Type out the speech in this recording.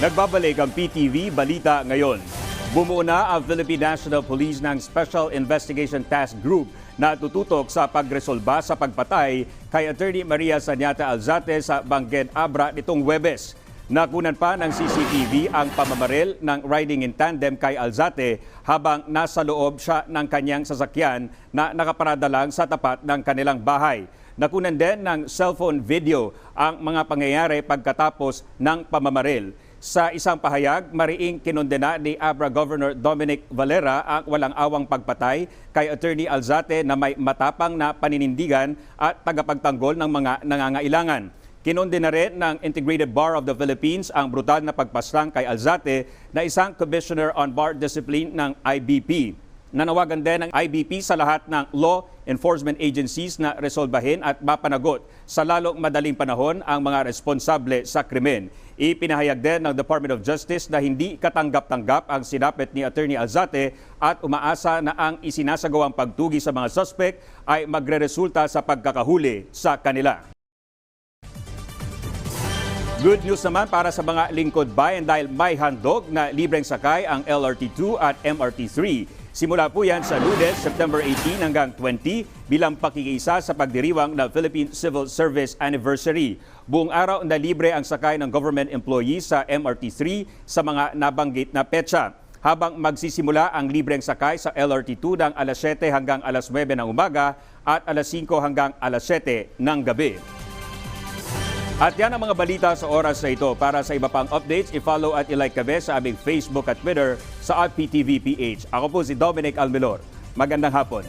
Nagbabalik ang PTV Balita ngayon. Bumuo na ang Philippine National Police ng Special Investigation Task Group na tututok sa pagresolba sa pagpatay kay Attorney Maria Sanyata Alzate sa Bangged Abra nitong Webes. Nakunan pa ng CCTV ang pamamaril ng riding in tandem kay Alzate habang nasa loob siya ng kanyang sasakyan na nakaparada lang sa tapat ng kanilang bahay. Nakunan din ng cellphone video ang mga pangyayari pagkatapos ng pamamaril. Sa isang pahayag, mariing kinondena ni Abra Governor Dominic Valera ang walang awang pagpatay kay Attorney Alzate na may matapang na paninindigan at tagapagtanggol ng mga nangangailangan. Kinondena rin ng Integrated Bar of the Philippines ang brutal na pagpaslang kay Alzate na isang Commissioner on Bar Discipline ng IBP. Nanawagan din ng IBP sa lahat ng law enforcement agencies na resolbahin at mapanagot sa lalong madaling panahon ang mga responsable sa krimen. Ipinahayag din ng Department of Justice na hindi katanggap-tanggap ang sinapit ni Attorney Alzate at umaasa na ang isinasagawang pagtugi sa mga suspect ay magreresulta sa pagkakahuli sa kanila. Good news naman para sa mga lingkod bayan dahil may handog na libreng sakay ang LRT2 at MRT3. Simula po yan sa Lunes, September 18 hanggang 20 bilang pakikiisa sa pagdiriwang ng Philippine Civil Service Anniversary. Buong araw na libre ang sakay ng government employees sa MRT3 sa mga nabanggit na petsa. Habang magsisimula ang libreng sakay sa LRT2 ng alas 7 hanggang alas 9 ng umaga at alas 5 hanggang alas 7 ng gabi. At yan ang mga balita sa oras na ito. Para sa iba pang updates, i-follow at i-like kami sa aming Facebook at Twitter sa PTVPH. Ako po si Dominic Almelor. Magandang hapon.